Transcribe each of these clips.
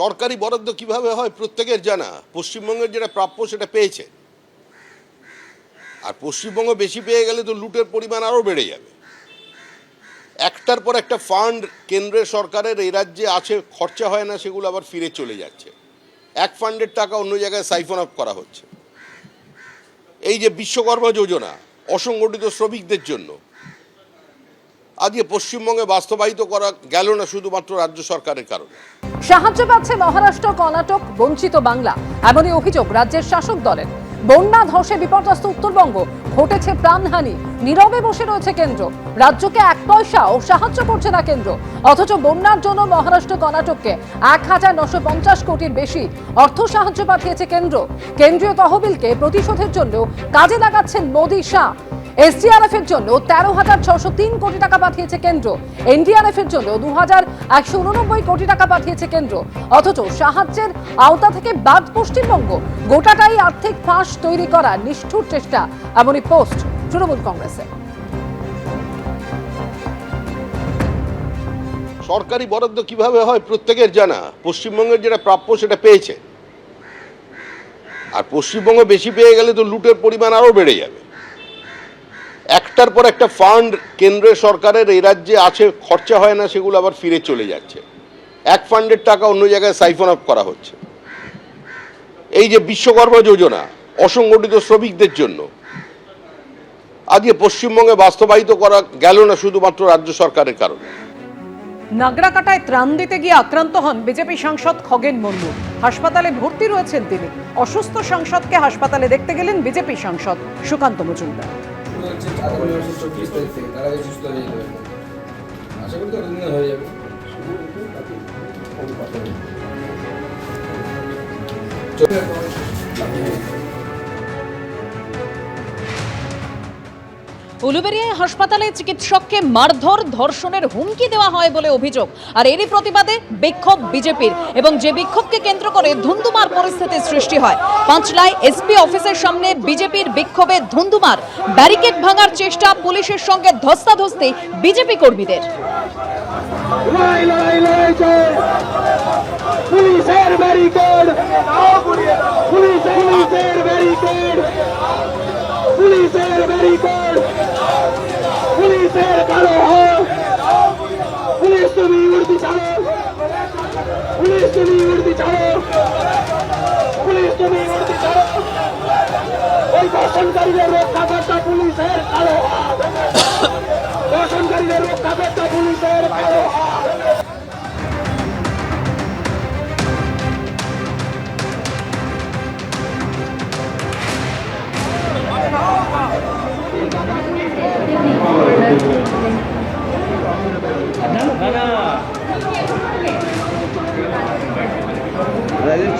সরকারি বরাদ্দ কীভাবে হয় প্রত্যেকের জানা। পশ্চিমবঙ্গের যেটা প্রাপ্য সেটা পেয়েছে। আর পশ্চিমবঙ্গ বেশি পেয়ে গেলে তো লুটের পরিমাণ আরও বেড়ে যাবে। একটার পর একটা ফান্ড কেন্দ্রের সরকারের এই রাজ্যে আছে, খরচা হয় না, সেগুলো আবার ফিরে চলে যাচ্ছে। এক ফান্ডের টাকা অন্য জায়গায় সাইফন আপ করা হচ্ছে। এই যে বিশ্বকর্মা যোজনা, অসংগঠিত শ্রমিকদের জন্য আজকে পশ্চিমবঙ্গে বাস্তবায়িত করা গেল না শুধুমাত্র রাজ্য সরকারের কারণে। সাহায্য পাচ্ছে মহারাষ্ট্র, কর্ণাটক, বঞ্চিত বাংলা। এমনই অভিযোগ রাজ্যের শাসক দলের। বন্যা ধসে বিপর্যস্ত উত্তরবঙ্গ, ঘটেছে প্রাণহানি। নীরবে বসে রয়েছে কেন্দ্র। রাজ্যকে এক পয়সাও সাহায্য করছে না কেন্দ্র। অথচ বন্যার জন্য মহারাষ্ট্র, কর্ণাটককে এক হাজার নশো পঞ্চাশ কোটির বেশি অর্থ সাহায্য পাঠিয়েছে কেন্দ্র। কেন্দ্রীয় তহবিলকে প্রতিশোধের জন্য কাজে লাগাচ্ছেন মোদী শাহ। এসডিআরএফ এর জন্য তেরো হাজার ছশো তিন কোটি টাকা পাঠিয়েছে কেন্দ্র। এনডিআরএফ এর জন্য দু হাজার একশো উননব্বই কোটি টাকা পাঠিয়েছে কেন্দ্র। অথচ সাহায্যের আওতা থেকে বাদ পশ্চিমবঙ্গ গোটাটাই আর্থিক ফাঁস তৈরি করার নিষ্ঠুর চেষ্টা, এমনই পোস্ট তৃণমূল কংগ্রেসের সরকারি বরাদ্দ কীভাবে হয় প্রত্যেকের জানা। পশ্চিমবঙ্গের যেটা প্রাপ্য সেটা পেয়েছে। আর পশ্চিমবঙ্গ বেশি পেয়ে গেলে তো লুটের পরিমাণ আরও বেড়ে যাবে। একটার পর একটা ফান্ড কেন্দ্রের সরকারের এই রাজ্যে আছে, খরচা হয় না, সেগুলো আবার ফিরে চলে যাচ্ছে। এক ফান্ডের টাকা অন্য জায়গায় সাইফন অফ করা হচ্ছে। এই যে বিশ্বকর্মা যোজনা, অসংগঠিত শ্রমিকদের জন্য, আজকে পশ্চিমবঙ্গে বাস্তবায়িত করা গেল না শুধুমাত্র রাজ্য সরকারের কারণে। নাগরাকাটায় ত্রাণ দিতে গিয়ে আক্রান্ত হন বিজেপি সাংসদ খগেন মুর্মু। হাসপাতালে ভর্তি রয়েছেন তিনি। অসুস্থ সাংসদকে হাসপাতালে দেখতে গেলেন বিজেপি সাংসদ সুকান্ত মজুমদার। শুরু হচ্ছে আগামী মাসের চব্বিশ তারিখ থেকে তার আগে সুস্থ হয়ে যাবে। আশা করি ততদিনে হয়ে যাবে। উলুবেরিয়ায় হাসপাতালে চিকিৎসককে মারধর ধর্ষণের হুমকি দেওয়া হয় বলে অভিযোগ আর এরই প্রতিবাদে বিক্ষোভ বিজেপির এবং যে বিক্ষোভকে কেন্দ্র করে ধুন্ধুমার পরিস্থিতির সৃষ্টি হয় পাঁচলায় এসপি অফিসের সামনে বিজেপির বিক্ষোভে ধুন্ধুমার ব্যারিকেড ভাঙার চেষ্টা পুলিশের সঙ্গে ধস্তাধস্তি বিজেপি কর্মীদের পুলিশের ব্যারিকেড পুলিশের ব্যারিকেড পুলিশের কালো হাত পুলিশ তুমি উর্দি চালো পুলিশ তুমি উর্দি চালো পুলিশ তুমি উর্দি চালো ওই দর্শনকারীদের রক্ষাকর্তা পুলিশের কালো দর্শনকারীদের রক্ষাকর্তা পুলিশের কালো হাত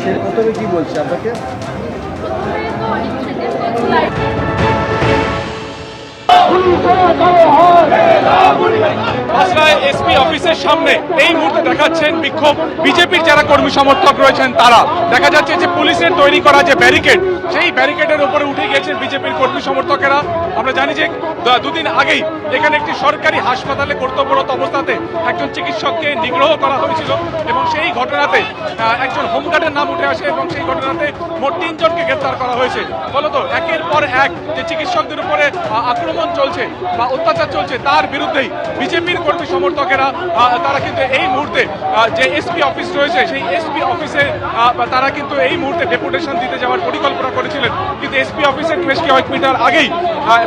ছেলে প্রথমে কি বলছে আপনাকে? পুলিশের মাসরায় এসপি অফিসের সামনে এই মুহূর্তে দেখাচ্ছেন বিক্ষোভ। বিজেপির যারা কর্মী সমর্থক রয়েছেন তারা। দেখা যাচ্ছে যে পুলিশের তৈরি করা যে ব্যারিকেড, সেই ব্যারিকেডের উপরে উঠে গিয়েছেন বিজেপির কর্মী সমর্থকেরা। আমরা জানি যে দুদিন আগেই এখানে একটি সরকারি হাসপাতালে কর্তব্যরত অবস্থাতে একজন চিকিৎসককে নিগ্রহ করা হয়েছিল এবং সেই ঘটনাতে একজন হোমগার্ডের নাম উঠে আসে এবং সেই ঘটনাতে মোট তিনজনকে গ্রেপ্তার করা হয়েছে। ফলত একের পর এক যে চিকিৎসকদের উপরে আক্রমণ চলছে বা অত্যাচার চলছে তার বিরুদ্ধেই বিজেপির কর্মী সমর্থকেরা তারা কিন্তু এই মুহূর্তে যে এসপি অফিস রয়েছে, সেই এসপি অফিসে তারা কিন্তু এই মুহূর্তে ডেপুটেশন দিতে যাওয়ার পরিকল্পনা করেছিলেন। কিন্তু এসপি অফিসের বেশ কয়েক মিটার আগেই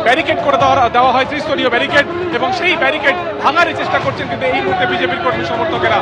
ব্যারিকেড করে দেওয়া দেওয়া হয়, ত্রিস্তরীয় ব্যারিকেড, এবং সেই ব্যারিকেড ভাঙার চেষ্টা করছেন কিন্তু এই মুহূর্তে বিজেপির কর্মী সমর্থকেরা।